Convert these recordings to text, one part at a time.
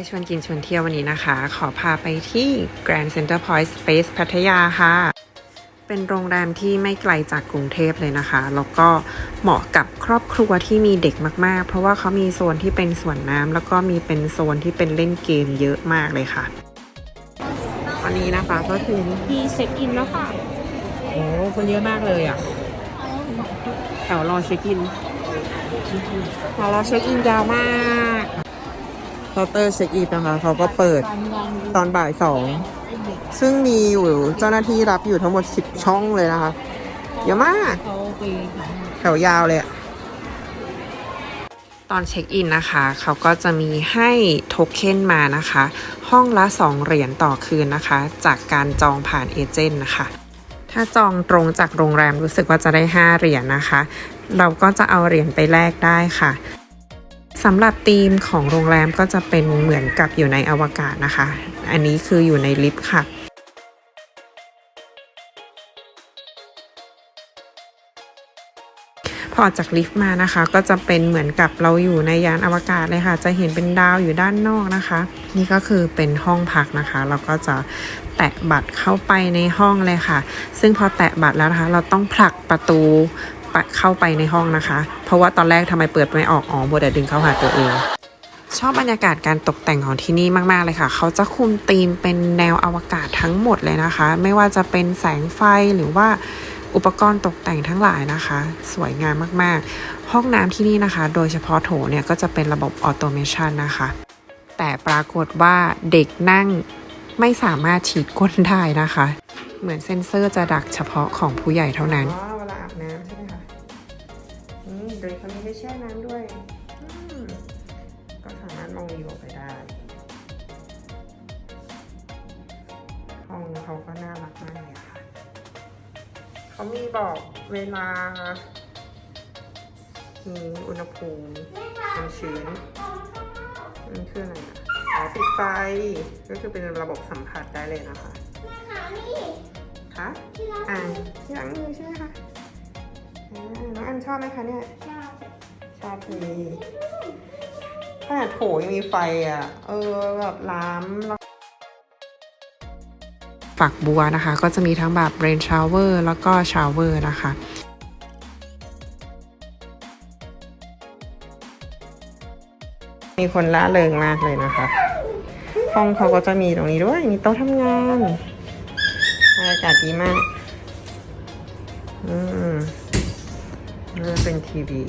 ยชวนกินชวนเที่ยววันนี้นะคะ ขอพาไปที่ Grand Center Point Space พัทยาค่ะ เป็นโรงแรมที่ไม่ไกลจากกรุงเทพเลยนะคะ แล้วก็เหมาะกับครอบครัวที่มีเด็กมากๆ เพราะว่าเขามีโซนที่เป็นสวนน้ำแล้วก็มีเป็นโซนที่เป็นเล่นเกมเยอะมากเลยค่ะ วันนี้นะคะก็ถึงที่เช็คอินแล้วค่ะ โอ้คนเยอะมากเลยอะแถวรอเช็คอินแถวรอเช็คอินยาวมาก เคาน์เตอร์เช็คอินนะคะเขาก็เปิดตอนบ่ายสองซึ่งมีอยู่เจ้าหน้าที่รับอยู่ทั้งหมด 10 ช่องเลยนะคะเยอะมากแถวยาวเลยตอนเช็คอินนะคะ เขาก็จะมีให้โทเค็นมานะคะ ห้องละ 2 เหรียญต่อคืนนะคะ จากการจองผ่านเอเจนต์นะคะ ถ้าจองตรงจากโรงแรมรู้สึกว่าจะได้ 5 เหรียญนะคะ เราก็จะเอาเหรียญไปแลกได้ค่ะ สำหรับธีมของโรงแรมก็จะเป็นเหมือนกับอยู่ในอวกาศนะคะ อันนี้คืออยู่ในลิฟต์ค่ะ พอจากลิฟต์มานะคะ ก็จะเป็นเหมือนกับเราอยู่ในยานอวกาศเลยค่ะ จะเห็นเป็นดาวอยู่ด้านนอกนะคะ นี่ก็คือเป็นห้องพักนะคะ เราก็จะแตะบัตรเข้าไปในห้องเลยค่ะ ซึ่งพอแตะบัตรแล้วนะคะ เราต้องผลักประตู เข้าไปในห้องนะคะ เพราะว่าตอนแรกทำไมเปิดไม่ออกอ๋อบัวแต่ดึงเข้าหาตัวเอง ชอบบรรยากาศการตกแต่งของที่นี่มากๆเลยค่ะ เขาจะคุมธีมเป็นแนวอวกาศทั้งหมดเลยนะคะ ไม่ว่าจะเป็นแสงไฟหรือว่าอุปกรณ์ตกแต่งทั้งหลายนะคะ สวยงามมากๆ ห้องน้ำที่นี่นะคะ โดยเฉพาะโถเนี่ยก็จะเป็นระบบออโตเมชันนะคะ แต่ปรากฏว่าเด็กนั่งไม่สามารถฉีดก้นได้นะคะ เหมือนเซ็นเซอร์จะดักเฉพาะของผู้ใหญ่เท่านั้น แช่น้ำด้วยอืมก็สามารถมองวิวออกไปได้ห้องเขาก็น่ารักมากเลยค่ะ เขามีบอกเวลา มีอุณหภูมิความชื้นมันคืออะไรอะอ๋อปิดไฟ ก็คือเป็นระบบสัมผัสได้เลยนะคะขานี่คะอ่าที่หลังมือใช่ไหมคะอ่าน้องอันชอบไหมคะเนี่ยชอบ ชอบเลยขนาดโถยังมีไฟอะ เออแบบล้ำฝักบัวนะคะ ก็จะมีทั้งแบบเรนชาวเวอร์แล้วก็ชาวเวอร์นะคะมีคนล่าเริงมากเลยนะคะ ห้องเขาก็จะมีตรงนี้ด้วย มีโต๊ะทำงานบรรยากาศดีมาก อืมนี่เป็นทีวี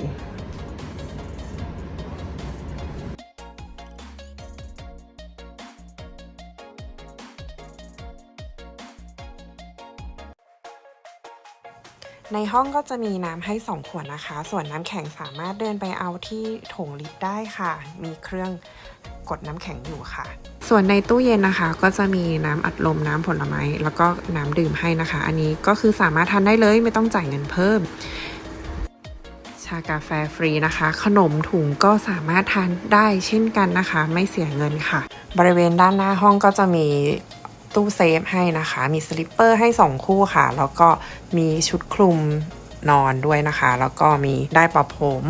ในห้องก็จะมีน้ำให้ 2 ขวดนะคะ ส่วนน้ำแข็งสามารถเดินไปเอาที่โถงลิฟต์ได้ค่ะ มีเครื่องกดน้ำแข็งอยู่ค่ะ ส่วนในตู้เย็นนะคะ ก็จะมีน้ำอัดลมน้ำผลไม้ แล้วก็น้ำดื่มให้นะคะ อันนี้ก็คือสามารถทานได้เลยไม่ต้องจ่ายเงินเพิ่ม ชากาแฟฟรีนะคะ ขนมถุงก็สามารถทานได้เช่นกันนะคะ ไม่เสียเงินค่ะ บริเวณด้านหน้าห้องก็จะมี ตู้เซฟให้นะคะ มีสลิปเปอร์ให้ 2 คู่ค่ะ แล้วก็มีชุดคลุมนอนด้วยนะคะ แล้วก็มีได้ปะผม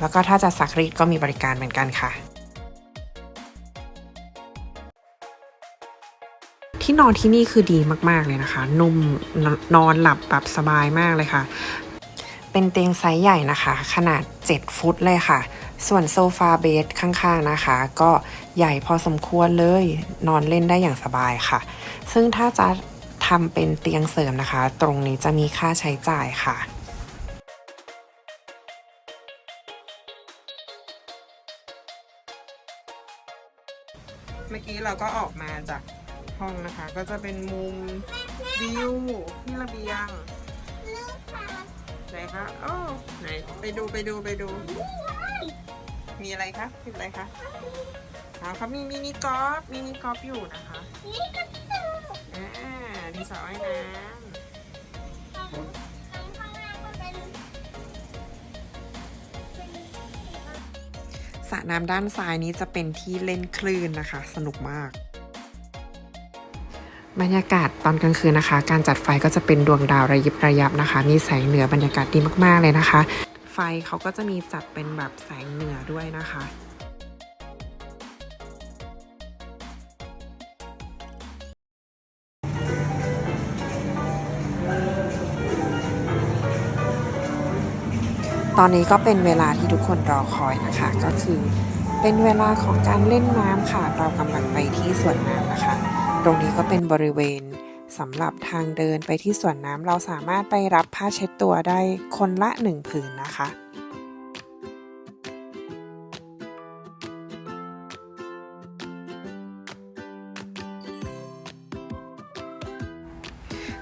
แล้วก็ถ้าจะซักรีดก็มีบริการเหมือนกันค่ะ ที่นอนที่นี่คือดีมาก ๆ เลยนะคะ นุ่มนนอนหลับแบบสบายมากเลยค่ะ เป็นเตียงไซส์ใหญ่นะคะ ขนาด 7 ฟุตเลยค่ะ ส่วนโซฟาเบดข้างๆนะคะ ก็ใหญ่พอสมควรเลย นอนเล่นได้อย่างสบายค่ะ ซึ่งถ้าจะทำเป็นเตียงเสริมนะคะ ตรงนี้จะมีค่าใช้จ่ายค่ะเมื่อกี้เราก็ออกมาจากห้องนะคะ ก็จะเป็นมุมวิวที่ระเบียงไหนคะโอ้ไหนไปดูไปดูไปดู มีอะไรคะมีอะไรคะอ๋อเขามีมินิกอล์ฟมินิกอล์ฟอยู่นะคะนี่ก็คืออ่าดีสระว่ายน้นำสระน้ำด้านซ้ายนี้จะเป็นที่เล่นคลื่นนะคะ สนุกมาก บรรยากาศตอนกลางคืนนะคะ การจัดไฟก็จะเป็นดวงดาวระยิบระยับนะคะ มีแสงเหนือบรรยากาศดีมากๆเลยนะคะ ไฟเขาก็จะมีจัดเป็นแบบแสงเหนือด้วยนะคะตอนนี้ก็เป็นเวลาที่ทุกคนรอคอยนะคะ ก็คือเป็นเวลาของการเล่นน้ำค่ะ เรากำลังไปที่สวนน้ำนะคะ ตรงนี้ก็เป็นบริเวณ สำหรับทางเดินไปที่สวนน้ำเราสามารถไปรับผ้าเช็ดตัวได้คนละหนึ่งผืนนะคะ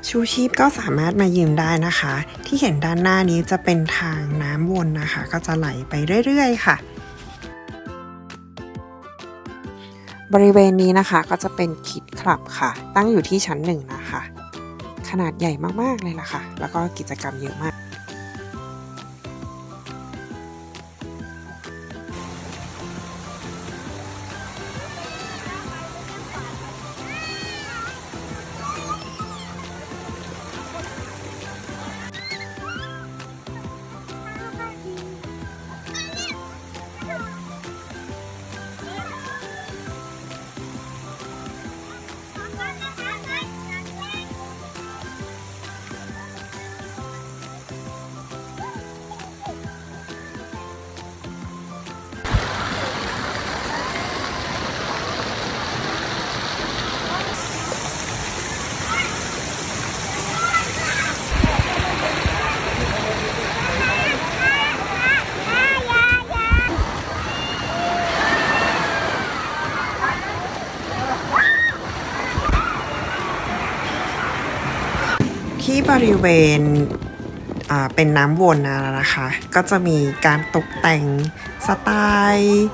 ชูชีพก็สามารถมายืมได้นะคะ ที่เห็นด้านหน้านี้จะเป็นทางน้ำวนนะคะ ก็จะไหลไปเรื่อย ๆ ค่ะ บริเวณนี้นะคะก็จะเป็นคิดคลับค่ะ ตั้งอยู่ที่ชั้นหนึ่งนะคะ ขนาดใหญ่มากๆเลยล่ะค่ะ แล้วก็กิจกรรมเยอะมาก บริเวณเป็นน้ำวนนะนะคะ ก็จะมีการตกแต่งสไตล์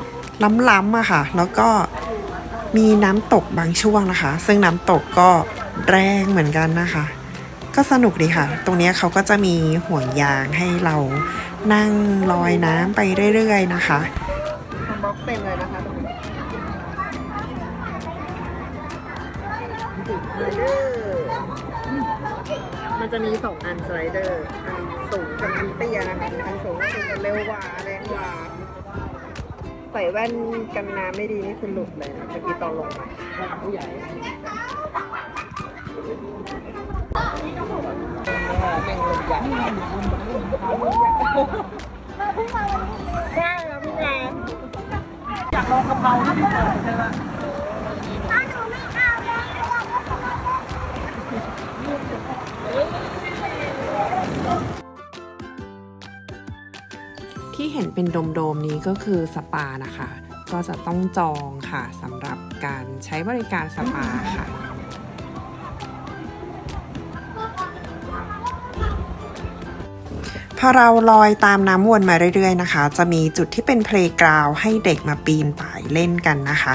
ล้ำๆอะค่ะ แล้วก็มีน้ำตกบางช่วงนะคะ ซึ่งน้ำตกก็แรงเหมือนกันนะคะ ก็สนุกดีค่ะ ตรงนี้เขาก็จะมีห่วงยางให้เรานั่งลอยน้ำไปเรื่อยๆนะคะ จะมีสองอันสไลเดอร์อันสูงกับอันเตี้ยนะคะอันสูงก็คือจะเร็วกว่าแรงกว่าใส่แว่นกันน้ำไม่ดีนี่คือหลุดเลยนะเมื่อกี้ตอนลงมาผู้ใหญ่เป็นลมใหญ่ใช่ครับพี่แม่อยากลองกะเพราที่เปิดใช่ไหม ที่เห็นเป็นโดมๆนี้ก็คือสปานะคะ ก็จะต้องจองค่ะสำหรับการใช้บริการสปาค่ะพอเราลอยตามน้ำวนมาเรื่อยๆนะคะ จะมีจุดที่เป็นเพลย์กราวให้เด็กมาปีนป่ายเล่นกันนะคะ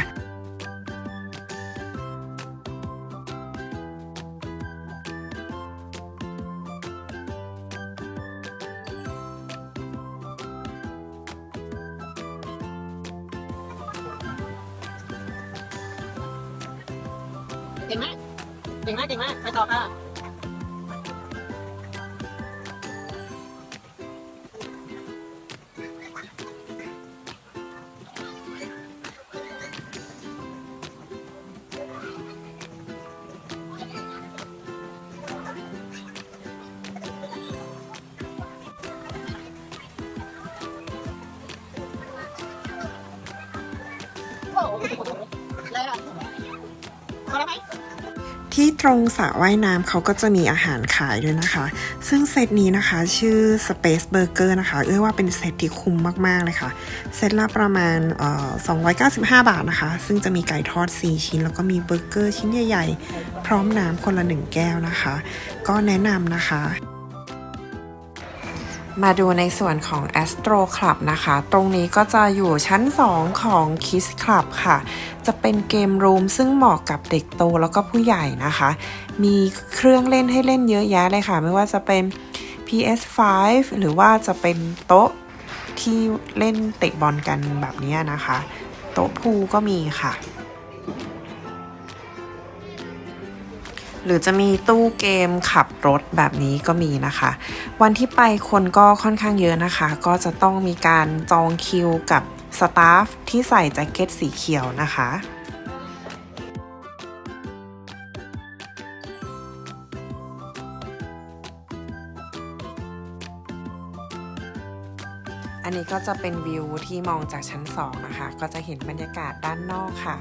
ที่ตรงสระว่ายน้ำเขาก็จะมีอาหารขายด้วยนะคะ ซึ่งเซตนี้นะคะ ชื่อ Space Burger นะคะเอ้ยว่าเป็นเซตที่คุ้มมาก ๆ เลยค่ะ เซตละประมาณ 295 บาทนะคะ ซึ่งจะมีไก่ทอด 4 ชิ้น แล้วก็มีเบอร์เกอร์ชิ้นใหญ่ ๆ พร้อมน้ำคนละ 1 แก้วนะคะ ก็แนะนำนะคะ มาดูในส่วนของ Astro Club นะคะ ตรงนี้ก็จะอยู่ชั้น 2 ของ Kiss Club ค่ะ จะเป็นเกมรูมซึ่งเหมาะกับเด็กโตแล้วก็ผู้ใหญ่นะคะ มีเครื่องเล่นให้เล่นเยอะแยะเลยค่ะ ไม่ว่าจะเป็น PS5 หรือว่าจะเป็นโต๊ะที่เล่นเตะบอลกันแบบนี้นะคะ โต๊ะพูก็มีค่ะ หรือจะมีตู้เกมขับรถแบบนี้ก็มีนะคะ วันที่ไปคนก็ค่อนข้างเยอะนะคะ ก็จะต้องมีการจองคิวกับสตาฟที่ใส่แจ็คเก็ตสีเขียวนะคะอันนี้ก็จะเป็นวิวที่มองจากชั้น 2 นะคะ ก็จะเห็นบรรยากาศด้านนอกค่ะ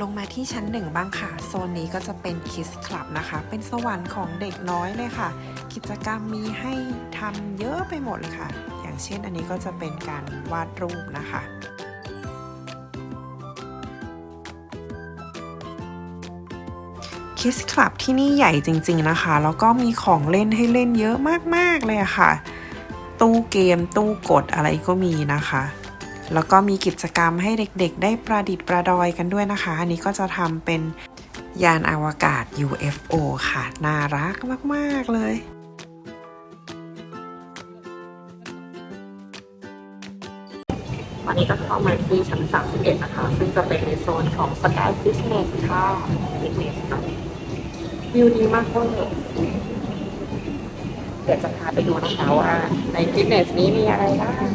ลงมาที่ชั้นหนึ่งบ้างค่ะ โซนนี้ก็จะเป็นคิสคลับนะคะ เป็นสวรรค์ของเด็กน้อยเลยค่ะ กิจกรรมมีให้ทำเยอะไปหมดเลยค่ะ อย่างเช่นอันนี้ก็จะเป็นการวาดรูปนะคะคิสคลับที่นี่ใหญ่จริงๆนะคะ แล้วก็มีของเล่นให้เล่นเยอะมากๆเลยค่ะ ตู้เกมตู้กดอะไรก็มีนะคะ แล้วก็มีกิจกรรมให้เด็กๆ ได้ประดิษฐ์ประดอยกันด้วยนะคะ อันนี้ก็จะทำเป็นยานอวกาศ UFO ค่ะ น่ารักมาก ๆ เลยวันนี้ก็เข้ามาที่ชั้น 31 นะคะ ซึ่งจะเป็นในโซนของ Sky Fitness ค่ะ Fitness นะวิวดีมากเลยเดี๋ยวจะพาไปดูนะคะว่าในฟิตเนสนี้มีอะไรบ้าง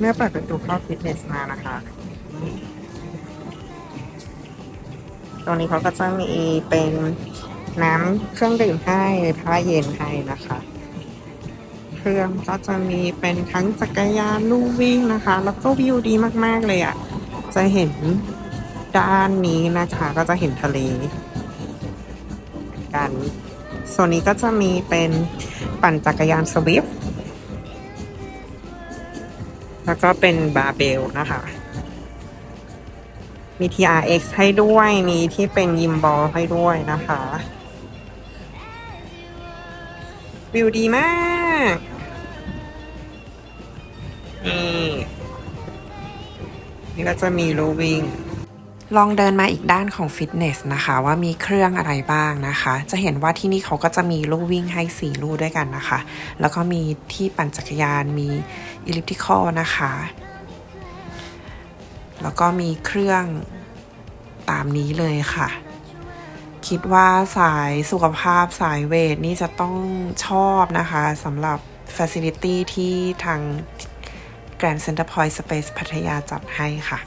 เมื่อเปิดประตูเข้าฟิตเนสมานะคะ ตรงนี้เขาก็จะมีเป็นน้ำเครื่องดื่มให้ผ้าเย็นให้นะคะ เครื่องก็จะมีเป็นทั้งจักรยานลู่วิ่งนะคะ แล้วก็วิวดีมากๆเลยอะ่ะ จะเห็นด้านนี้นะคะก็จะเห็นทะเลกันโซนนี้ก็จะมีเป็นปั่นจักรยานสวิฟ แล้วก็เป็นบาเบลนะคะ มี TRX ให้ด้วยมีที่เป็นยิมบอลให้ด้วยนะคะ วิวดีมากนี่นี่ก็จะมีลูวิ่ง ลองเดินมาอีกด้านของฟิตเนสนะคะว่ามีเครื่องอะไรบ้างนะคะ จะเห็นว่าที่นี่เขาก็จะมีลู่วิ่งให้สี่ลู่ด้วยกันนะคะ แล้วก็มีที่ปั่นจักรยานมีอิลิปติคอลนะคะ แล้วก็มีเครื่องตามนี้เลยค่ะ คิดว่าสายสุขภาพสายเวทนี่จะต้องชอบนะคะสำหรับ Facility ที่ทาง Grand Center Point Space พัทยาจัดให้ค่ะ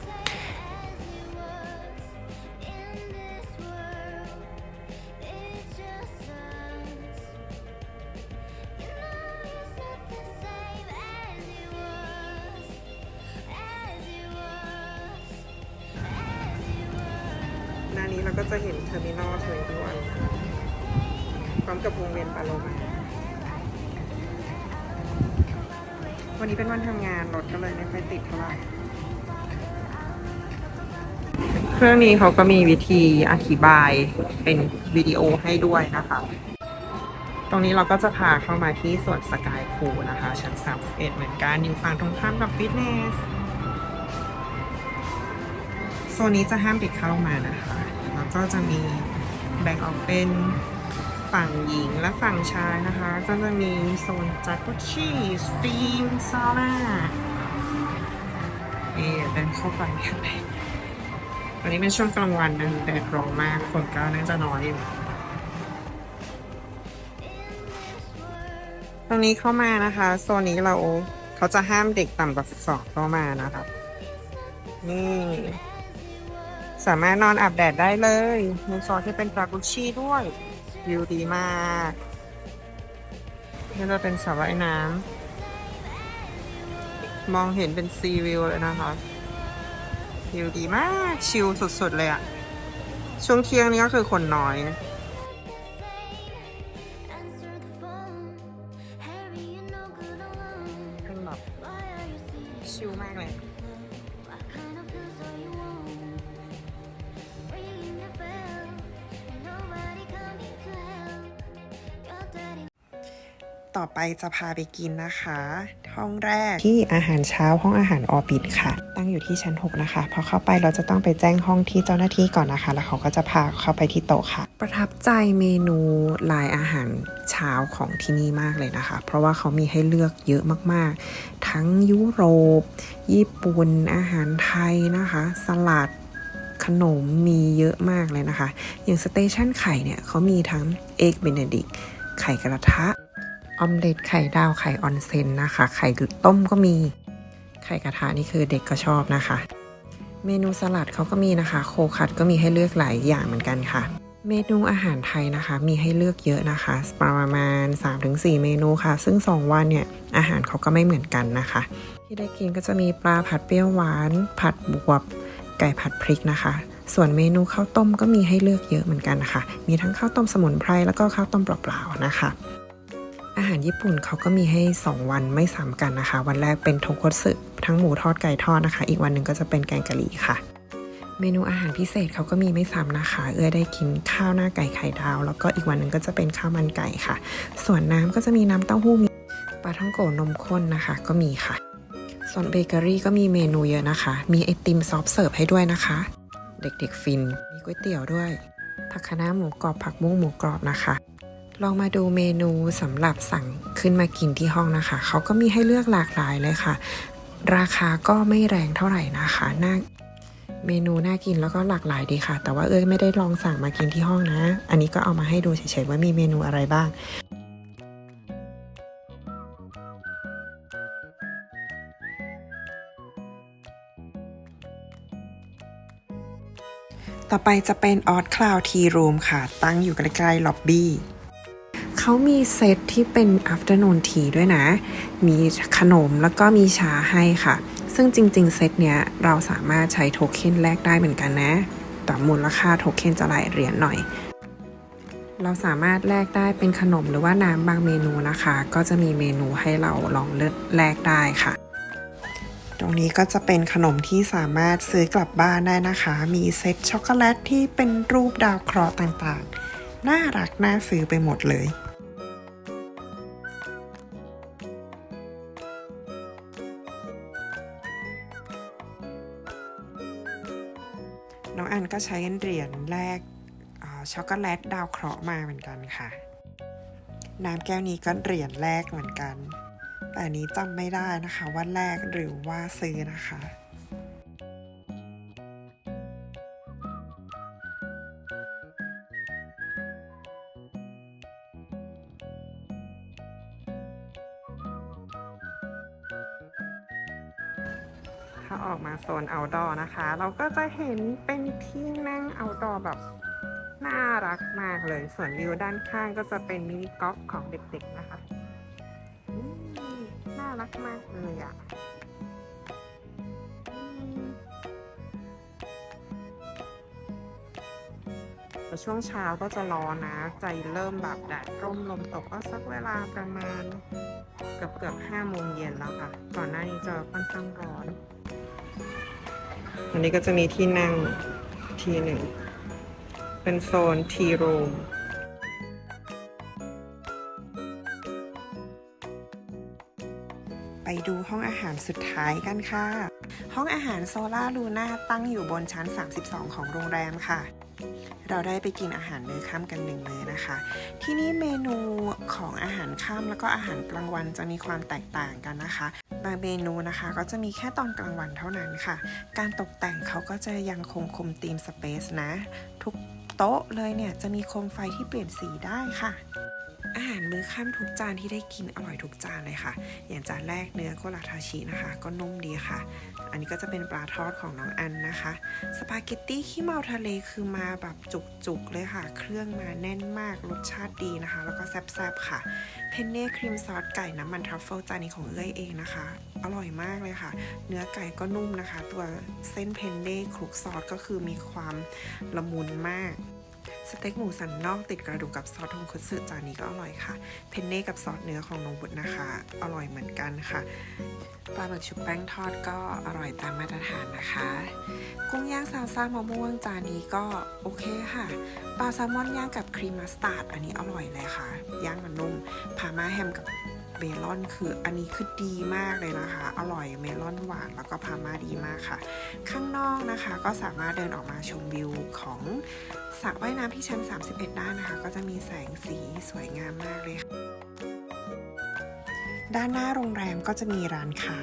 หน้านี้เราก็จะเห็นเทอร์มินอลเทอร์ด้วยพร้อมกับวงเวียนปาโลมาวันนี้เป็นวันทำงานรถก็เลยไม่ค่อยติดเท่าไหร่เครื่องนี้เขาก็มีวิธีอธิบายเป็นวิดีโอให้ด้วยนะคะ ตรงนี้เราก็จะพาเข้ามาที่สวนสกายพูลนะคะ ชั้น 31 เหมือนกันอยู่ฝั่งตรงข้ามกับฟิตเนสโซนนี้จะห้ามเด็กเข้ามานะคะ ก็จะมีแบ่งออกเป็นฝั่งหญิงและฝั่งชายนะคะ ก็จะมีโซนจากกุชีสตีมซาวน่าเอ๊เดินเข้าไปข้างในวันนี้เป็นช่วงกลางวันนะแดดร้อนมากคนก็น่าจะน้อยอยู่ตรงนี้เข้ามานะคะ โซนนี้เราเขาจะห้ามเด็กต่ำกว่า12เข้ามานะคะนี่ สามารถนอนอาบแดดได้เลยมีซอที่เป็นปลากุชี่ด้วย วิวดีมากนี่จะเป็นสระว่ายน้ำมองเห็นเป็นซีวิวเลยนะคะวิวดีมาก ชิลสุดๆเลยอะช่วงเที่ยงนี้ก็คือคนน้อย จะพาไปกินนะคะ ห้องแรกที่อาหารเช้าห้องอาหารออบิทค่ะ ตั้งอยู่ที่ชั้น 6 นะคะ พอเข้าไปเราจะต้องไปแจ้งห้องที่เจ้าหน้าที่ก่อนนะคะ แล้วเขาก็จะพาเข้าไปที่โต๊ะค่ะ ประทับใจเมนูลายอาหารเช้าของที่นี่มากเลยนะคะ เพราะว่าเขามีให้เลือกเยอะมากๆ ทั้งยุโรป ญี่ปุ่นอาหารไทยนะคะ สลัดขนมมีเยอะมากเลยนะคะ อย่างสเตชันไข่เนี่ยเขามีทั้งเอ็กเบเนดิกไข่กระทะ ออมเล็ตไข่ดาวไข่ออนเซนนะคะ ไข่ต้มก็มี ไข่กระทะนี่คือเด็กก็ชอบนะคะ เมนูสลัดเขาก็มีนะคะ โคคัตก็มีให้เลือกหลายอย่างเหมือนกันค่ะ เมนูอาหารไทยนะคะ มีให้เลือกเยอะนะคะ ประมาณ 3-4 เมนูค่ะ ซึ่ง 2 วันเนี่ย อาหารเขาก็ไม่เหมือนกันนะคะ ที่ได้กินก็จะมีปลาผัดเปรี้ยวหวาน ผัดบวบ ไก่ผัดพริกนะคะ ส่วนเมนูข้าวต้มก็มีให้เลือกเยอะเหมือนกันนะคะ มีทั้งข้าวต้มสมุนไพรแล้วก็ข้าวต้มเปล่าๆนะคะารญี่ปุ่นเขาก็มีให้ 2 วันไม่ซ้ำกันนะคะ วันแรกเป็นทงคัตสึทั้งหมูทอดไก่ทอดนะคะ อีกวันหนึ่งก็จะเป็นแกงกะหรี่ค่ะ เมนูอาหารพิเศษเขาก็มีไม่ซ้ำนะคะ เอื้อได้กินข้าวหน้าไก่ไข่ดาว แล้วก็อีกวันหนึ่งก็จะเป็นข้าวมันไก่ค่ะ ส่วนน้ำก็จะมีน้ำเต้าหู้มีปลาท่องโกนมข้นนะคะ ก็มีค่ะ ส่วนเบเกอรี่ก็มีเมนูเยอะนะคะ มีไอติมซอฟเสิร์ฟให้ด้วยนะคะ เด็กๆฟิน มีก๋วยเตี๋ยวด้วยผักคะน้าหมูกรอบผักบุ้งหมูกรอบนะคะ ลองมาดูเมนูสำหรับสั่งขึ้นมากินที่ห้องนะคะ เขาก็มีให้เลือกหลากหลายเลยค่ะ ราคาก็ไม่แรงเท่าไหร่นะคะน่าเมนูน่ากินแล้วก็หลากหลายดีค่ะ แต่ว่าเอ้ยไม่ได้ลองสั่งมากินที่ห้องนะ อันนี้ก็เอามาให้ดูเฉยๆว่ามีเมนูอะไรบ้างต่อไปจะเป็น Odd Cloud Tea Room ค่ะ ตั้งอยู่ใกล้ๆล็อบบี้ เขามีเซตที่เป็น afternoon tea ด้วยนะ มีขนมแล้วก็มีชาให้ค่ะ ซึ่งจริง ๆ เซตเนี้ยเราสามารถใช้โทเค็นแลกได้เหมือนกันนะ แต่มูลค่าโทเค็นจะหลายเหรียญหน่อย เราสามารถแลกได้เป็นขนมหรือว่าน้ำบางเมนูนะคะ ก็จะมีเมนูให้เราลองเลือกแลกได้ค่ะตรงนี้ก็จะเป็นขนมที่สามารถซื้อกลับบ้านได้นะคะ มีเซตช็อกโกแลตที่เป็นรูปดาวเคราะห์ต่างๆ น่ารักน่าซื้อไปหมดเลย น้องอันก็ใช้เหรียญแรกช็อกโกแลตดาวเคราะห์มาเหมือนกันค่ะ น้ำแก้วนี้ก็เหรียญแรกเหมือนกัน แต่นนี้จำไม่ได้นะคะว่าแรกหรือว่าซื้อนะคะ โซน outdoor นะคะ เราก็จะเห็นเป็นที่นั่ง outdoor แบบน่ารักมากเลย ส่วนวิวด้านข้างก็จะเป็นมินิกอล์ฟของเด็กๆนะคะน่ารักมากเลยอะ่ะแต่ช่วงเช้าก็จะร้อนนะ ใจเริ่มแบบแดดร่มลมตกก็สักเวลาประมาณเกือบเกือบห้าโมงเย็นแล้วค่ะ ก่อนหน้านี้จะค่อนข้างร้อน อันนี้ก็จะมีที่นั่งทีหนึ่ง เป็นโซนทีรูมไปดูห้องอาหารสุดท้ายกันค่ะ ห้องอาหารโซล่าลูน่าตั้งอยู่บนชั้น 32 ของโรงแรมค่ะ เราได้ไปกินอาหารมื้อค่ำกันหนึ่งมื้อนะคะ ที่นี่เมนูของอาหารค่ำแล้วก็อาหารกลางวันจะมีความแตกต่างกันนะคะ บางเมนูนะคะก็จะมีแค่ตอนกลางวันเท่านั้นค่ะ การตกแต่งเขาก็จะยังคงคุมธีมสเปซนะ ทุกโต๊ะเลยเนี่ยจะมีโคมไฟที่เปลี่ยนสีได้ค่ะ อาหารมื้อค่ำทุกจานที่ได้กินอร่อยทุกจานเลยค่ะ อย่างจานแรกเนื้อโกลาทาชินะคะ ก็นุ่มดีค่ะ อันนี้ก็จะเป็นปลาทอดของน้องอันนะคะ สปาเกตตี้ขี้เมาทะเลคือมาแบบจุกๆเลยค่ะ เครื่องมาแน่นมากรสชาติดีนะคะ แล้วก็แซ่บๆค่ะ เพนเน่ครีมซอสไก่น้ำมันทรัฟเฟิลจานนี้ของเอ้ยเองนะคะ อร่อยมากเลยค่ะ เนื้อไก่ก็นุ่มนะคะ ตัวเส้นเพนเน่คลุกซอสก็คือมีความละมุนมาก สเต็กหมูสันนอกติดกระดูกกับซอสทงคัตสึจานนี้ก็อร่อยค่ะ เพนเน่กับซอสเนื้อของนงบุตรนะคะ อร่อยเหมือนกันค่ะ ปลาหมึกชุบแป้งทอดก็อร่อยตามมาตรฐานนะคะ กุ้งย่างซาลซ่ามะม่วงจานนี้ก็โอเคค่ะ ปลาแซลมอนย่างกับครีมมัสตาร์ดอันนี้อร่อยเลยค่ะ ย่างมันนุ่ม พาม่าแฮมกับ เมลอนคืออันนี้คือดีมากเลยนะคะ อร่อยเมลอนหวานแล้วก็พามาดีมากค่ะ ข้างนอกนะคะก็สามารถเดินออกมาชมวิวของสระว่ายน้ำที่ชั้น 31 ได้นะคะ ก็จะมีแสงสีสวยงามมากเลยค่ะด้านหน้าโรงแรมก็จะมีร้านค้า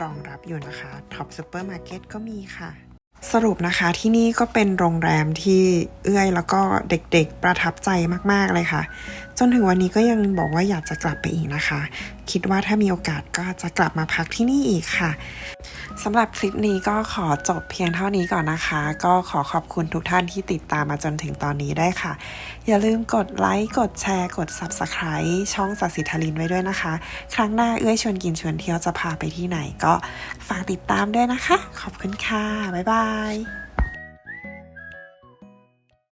รองรับอยู่นะคะท็อปซูเปอร์มาร์เก็ตก็มีค่ะ สรุปนะคะที่นี่ก็เป็นโรงแรมที่เอื้อยแล้วก็เด็กๆประทับใจมากๆเลยค่ะ จนถึงวันนี้ก็ยังบอกว่าอยากจะกลับไปอีกนะคะ คิดว่าถ้ามีโอกาสก็จะกลับมาพักที่นี่อีกค่ะสำหรับคลิปนี้ก็ขอจบเพียงเท่านี้ก่อนนะคะ ก็ขอขอบคุณทุกท่านที่ติดตามมาจนถึงตอนนี้ได้ค่ะ อย่าลืมกดไลค์ กดแชร์ กด Subscribe ช่องสัสิทลินไว้ด้วยนะคะ ครั้งหน้าเอื้อยชวนกินชวนเที่ยวจะพาไปที่ไหนก็ฝากติดตามด้วยนะคะ ขอบคุณค่ะ บ๊ายบาย